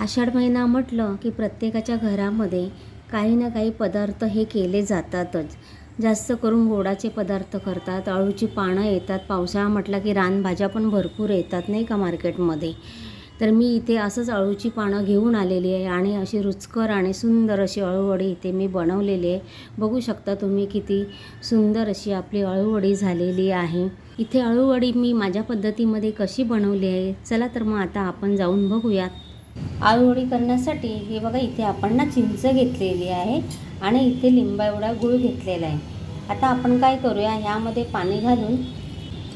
आषाढ महिना म्हटलं की प्रत्येकाच्या घरामध्ये काही ना काही पदार्थ हे केले जातातच. जास्त करून गोडाचे पदार्थ करतात अळूची पानं येतात पावसाळा म्हटला की रानभाज्या पण भरपूर येतात नाही का मार्केटमध्ये. तर मी इथे असंच अळूची पानं घेऊन आलेली आहे आणि अशी रुचकर आणि सुंदर अशी अळूवडी इथे मी बनवलेली आहे. बघू शकता तुम्ही किती सुंदर अशी आपली अळूवडी झालेली आहे. इथे अळूवडी मी माझ्या पद्धतीमध्ये कशी बनवली आहे? चला तर मग आता आपण जाऊन बघूयात आळूवडी करण्यासाठी हे बघा इथे आपण ना चिंच घेतलेली आहे आणि इथे लिंबा एवढा गुळ घेतलेला आहे. आता आपण काय करूया ह्यामध्ये पाणी घालून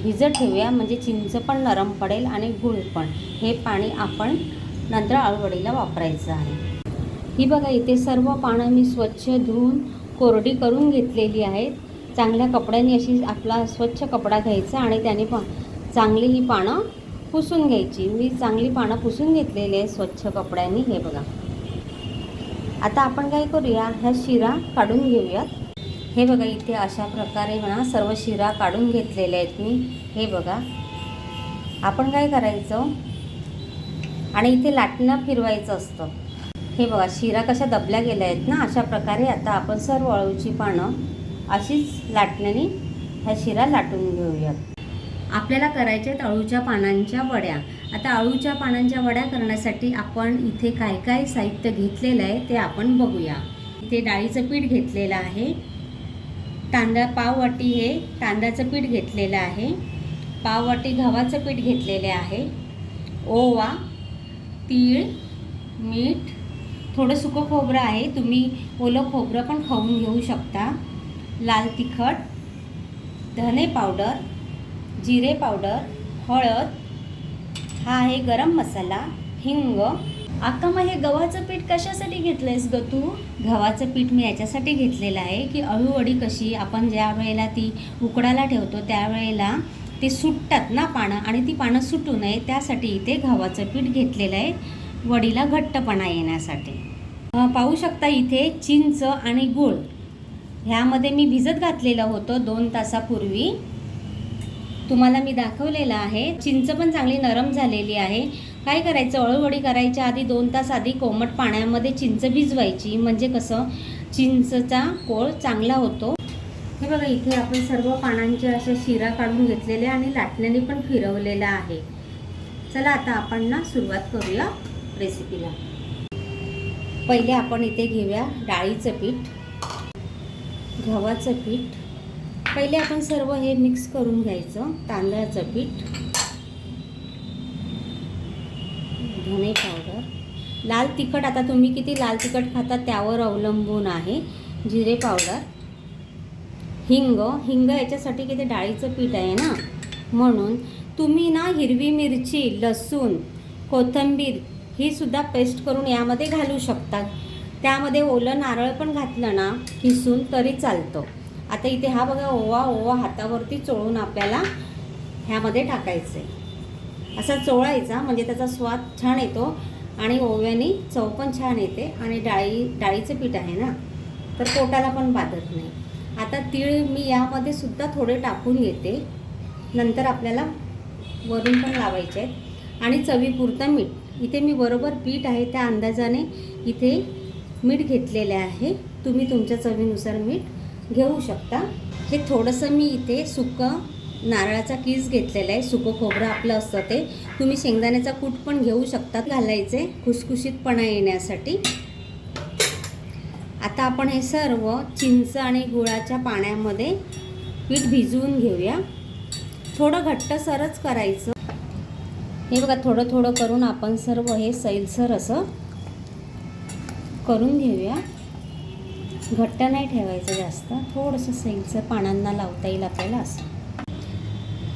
भिजत ठेवूया म्हणजे चिंच पण नरम पडेल आणि गुळ पण. हे पाणी आपण नंतर आळूवडीला वापरायचं आहे. ही बघा इथे सर्व पानं मी स्वच्छ धुवून कोरडी करून घेतलेली आहेत. चांगल्या कपड्याने अशी आपला स्वच्छ कपडा घ्यायचा आणि त्याने पा चांगली ही पानं पुसून घ्यायची. मी चांगली पानं पुसून घेतलेली आहे स्वच्छ कपड्याने हे बघा. आता आपण काय करूया? ह्या शिरा काढून घेऊयात. हे बघा इथे अशा प्रकारे म्हणा सर्व शिरा काढून घेतलेल्या आहेत मी. हे बघा. आपण काय करायचं? आणि इथे लाटणं फिरवायचं असतं. हे बघा शिरा कशा दबल्या गेल्या आहेत ना अशा प्रकारे आता आपण सर्व अळूची पानं अशीच लाटण्याने ह्या शिरा लाटून घेऊयात. आपल्याला करायच्या आहेत अळूच्या पानांच्या वड्या. आता अळूच्या पानांच्या वड्या करण्यासाठी आपण इथे काय काय साहित्य घेतलेलं आहे ते आपण बघूया. इथे डाळीचं पीठ घेतलेलं आहे. तांदळा पाववाटी हे तांदळाचं पीठ घेतलेलं आहे. पाववाटी गव्हाचं पीठ घेतलेले आहे. ओवा तीळ मीठ थोडं सुकं खोबरं आहे. तुम्ही ओलं खोबरं पण खाऊन घेऊ शकता. लाल तिखट धने पावडर जिरे पावडर हळद हा आहे गरम मसाला हिंग. आका मग हे गव्हाचं पीठ कशासाठी घेतलं आहेस ग तू? गव्हाचं पीठ मी याच्यासाठी घेतलेलं आहे की अळूवडी कशी आपण ज्या वेळेला ती उकडायला ठेवतो त्यावेळेला ते सुटतात ना पानं आणि ती पानं सुटू नये त्यासाठी इथे गव्हाचं पीठ घेतलेलं आहे वडीला घट्टपणा येण्यासाठी. पाहू शकता इथे चिंच आणि गूळ. ह्यामध्ये मी भिजत घातलेलं होतं दोन तासापूर्वी. तुम्हाला मी दाखवलेलं आहे. चिंच पण चांगली नरम झालेली आहे. काय करायचं? अळूवडी करायच्या आधी दोन तास आधी कोमट पाण्यामध्ये चिंच भिजवायची. म्हणजे कसं? चिंचचा कोळ चांगला होतो. हे बघा इथे आपण सर्व पानांच्या अशा शिरा काढून घेतलेल्या आणि लाटण्याने पण फिरवलेला आहे. चला आता आपण ना सुरुवात करूया रेसिपीला पहिले आपण इथे घेऊया डाळीचं पीठ गव्हाचं पीठ पहिले आपण सर्व हे मिक्स करून घ्यायचं तांदळाचं पीठ धने पावडर. लाल तिखट आता तुम्ही किती लाल तिखट खाता त्यावर अवलंबून आहे जिरे पावडर हिंग. हिंग याच्यासाठी किती डाळीचं पीठ आहे ना? म्हणून तुम्ही ना हिरवी मिरची लसूण कोथिंबीर ही सुद्धा पेस्ट करून यामध्ये घालू शकतात त्यामध्ये ओलं नारळ पण घातलं ना किसून तरी चालतं. आता इथे हा बघा ओवा ओवा हातावरती चोळून आपल्याला ह्यामध्ये टाकायचं. आहे असा चोळायचा म्हणजे त्याचा स्वाद छान येतो आणि ओव्याने चव पण छान येते आणि डाळी डाळीचं पीठ आहे ना तर पोटाला पण बाधत नाही. आता तीळ मी यामध्ये सुद्धा थोडे टाकून घेते. नंतर आपल्याला वरून पण लावायचे आहेत. आणि चवीपुरतं मीठ. इथे मी बरोबर पीठ आहे त्या अंदाजाने इथे मीठ घेतलेले आहे. तुम्ही तुमच्या चवीनुसार मीठ घेऊ शकता. हे थोडंसं मी इथे सुकं नारळाचा कीस घेतलेला आहे. सुकं खोबरं आपलं असतं ते. तुम्ही शेंगदाण्याचा कूट पण घेऊ शकता घालायचे खुसखुशीतपणा येण्यासाठी. आता आपण हे सर्व चिंच आणि गुळाच्या पाण्यामध्ये पीठ भिजवून घेऊया. थोडं घट्टसरच करायचं. हे बघा थोडं थोडं करून आपण सर्व हे सैलसर असं करून घेऊया. घट्ट नाही ठेवायचं जास्त. थोडंसं सैलसर पानांना लावता येईल आपल्याला असं.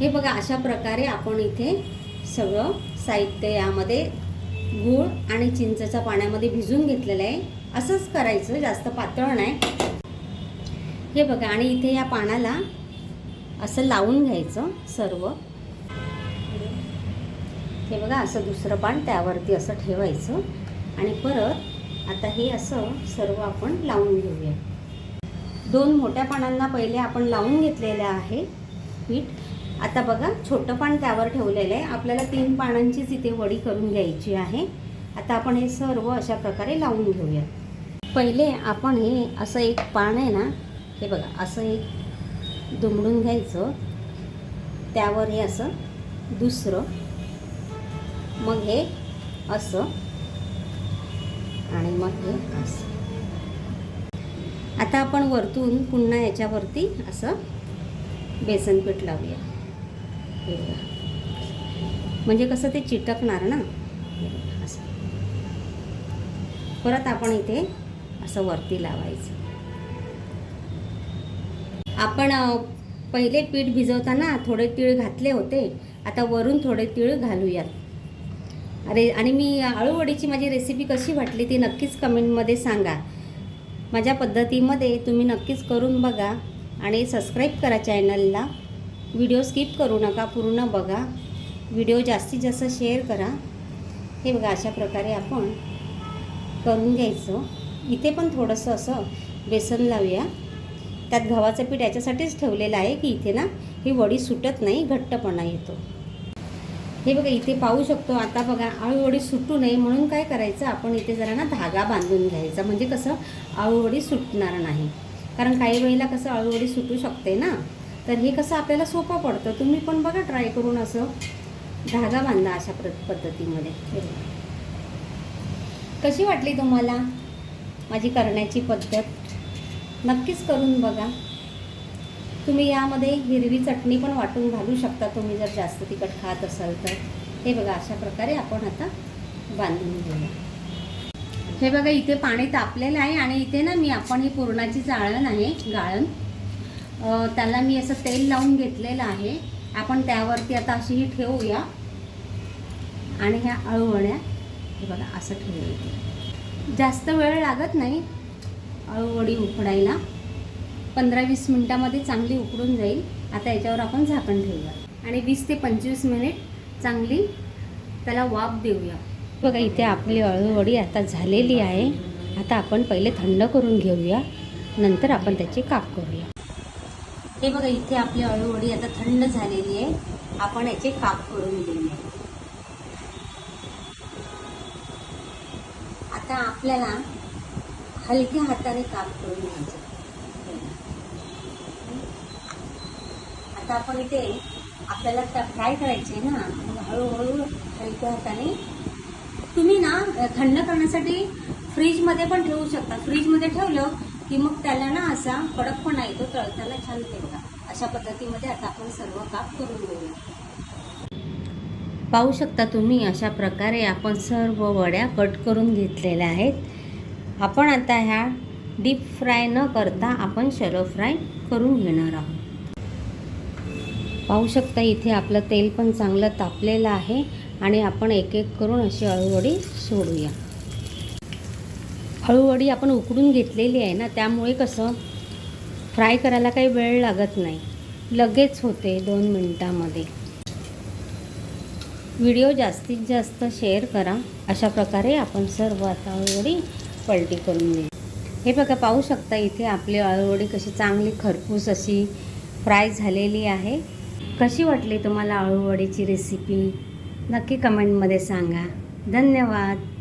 हे बघा अशा प्रकारे आपण इथे सगळं साहित्य यामध्ये गूळ आणि चिंचच्या पाण्यामध्ये भिजून घेतलेलं आहे. असंच करायचं जास्त पातळ नाही. हे बघा आणि इथे या पानाला असं लावून घ्यायचं सर्व. हे बघा असं दुसरं पान त्यावरती असं ठेवायचं. आणि परत आता हे असं सर्व आपण लावून घेऊया. दोन मोठ्या पानांना पहिले आपण लावून घेतलेलं आहे पीठ. आता बघा छोटं पान त्यावर ठेवलेलं आहे. आपल्याला तीन पानांचीच इथे वडी करून घ्यायची आहे. आता आपण हे सर्व अशा प्रकारे लावून घेऊया. पहिले आपण हे असं एक पान आहे ना हे बघा असं एक दुमडून घ्यायचं. त्यावर हे असं दुसरं. मग हे असं आणि मग हे असं आता आपण वरतून पुन्हा याच्यावरती असं बेसन पीठ लावूया. म्हणजे कसं ते चिटकणार ना? असं. परत आपण इथे असं वरती लावायचं. आपण पहिले पीठ भिजवताना थोडे तीळ घातले होते. आता वरून थोडे तीळ घालूयात. अरे आणि मी आळूवडीची माझी रेसिपी कशी वाटली ती नक्कीच कमेंटमध्ये सांगा. माझ्या पद्धतीमध्ये तुम्ही नक्कीच करून बघा आणि सबस्क्राईब करा चॅनलला व्हिडिओ स्किप करू नका पूर्ण बघा. व्हिडिओ जास्तीत जास्त शेअर करा. हे बघा अशा प्रकारे आपण करून घ्यायचं. इथे पण थोडंसं असं बेसन लावूया. त्यात गव्हाचं पीठ याच्यासाठीच ठेवलेलं आहे की इथे ना ही वडी सुटत नाही घट्टपणा येतो. हे बघा इथे पाहू शकतो आता बघा आळूवडी सुटू नये म्हणून काय करायचं आपण इथे जरा ना धागा बांधून घ्यायचा. म्हणजे कसं आळूवडी सुटणार नाही. कारण काही वेळेला कसं आळूवडी सुटू शकते ना. तर हे कसं आपल्याला सोपं पडतं. तुम्ही पण बघा ट्राय करून असं धागा बांधा अशा प्र पद्धतीमध्ये. कशी वाटली तुम्हाला माझी करण्याची पद्धत? नक्कीच करून बघा. तुम्ही यामध्ये हिरवी चटणी पण वाटून घालू शकता. तुम्ही जर जास्त तिखट खात असाल तर. हे बघा अशा प्रकारे आपण आता बांधून घेऊया. हे बघा इथे पाणी तापलेलं आहे आणि इथे ना मी आपण ही पुरणाची जाळण आहे गाळण. त्याला मी असं तेल लावून घेतलेलं आहे. आपण त्यावरती आता अशी ही ठेवूया. आणि ह्या अळूवड्या हे बघा असं ठेवूया जास्त वेळ लागत नाही अळूवडी उकडायला. पंधरा वीस मिनटामध्ये चांगली उकडून जाईल. आता याच्यावर आपण झाकण ठेवूया. आणि वीस ते पंचवीस मिनिट चांगली त्याला वाफ देऊया. बघा इथे आपली अळूवडी आता झालेली आहे. आता आपण पहिले थंड करून घेऊया. नंतर आपण त्याची काप करूया. हे बघा इथे आपली अळूवडी आता थंड झालेली आहे. आपण याचे काप करून घेऊया. आता आपल्याला हलक्या हाताने काप करून घ्यायचं आता आपण इथे आपल्याला फ्राय करायचे ना. हळूहळू हलक्या हाताने तुम्ही ना थंड करण्यासाठी फ्रीजमध्ये पण ठेवू शकता. फ्रीजमध्ये ठेवलं की मग त्याला ना असा कडकपणा येतो तळताना छान ते अशा पद्धतीमध्ये आता आपण सर्व काप करून घेऊया. पाहू शकता तुम्ही अशा प्रकारे आपण सर्व वड्या कट करून घेतलेल्या आहेत. आपण आता ह्या डीप फ्राय न करता आपण शॅलो फ्राय करून घेणार आहोत. पाहू शकता इथे आपलं तेल पण चांगलं तापलेलं आहे आणि आपण एक एक करून अशी अळूवडी सोडूया. अळूवडी आपण उकडून घेतलेली आहे ना त्यामुळे कसं फ्राय करायला काही वेळ लागत नाही. लगेच होते दोन मिनटामध्ये. व्हिडिओ जास्तीत जास्त शेअर करा. अशा प्रकारे आपण सर्व आता अळूवडी पलटी करून घेऊ. हे बघा पाहू शकता इथे आपली अळूवडी कशी चांगली खरपूस अशी फ्राय झालेली आहे. कशी वाटली तुम्हाला आळूवडीची रेसिपी नक्की कमेंटमध्ये सांगा. धन्यवाद.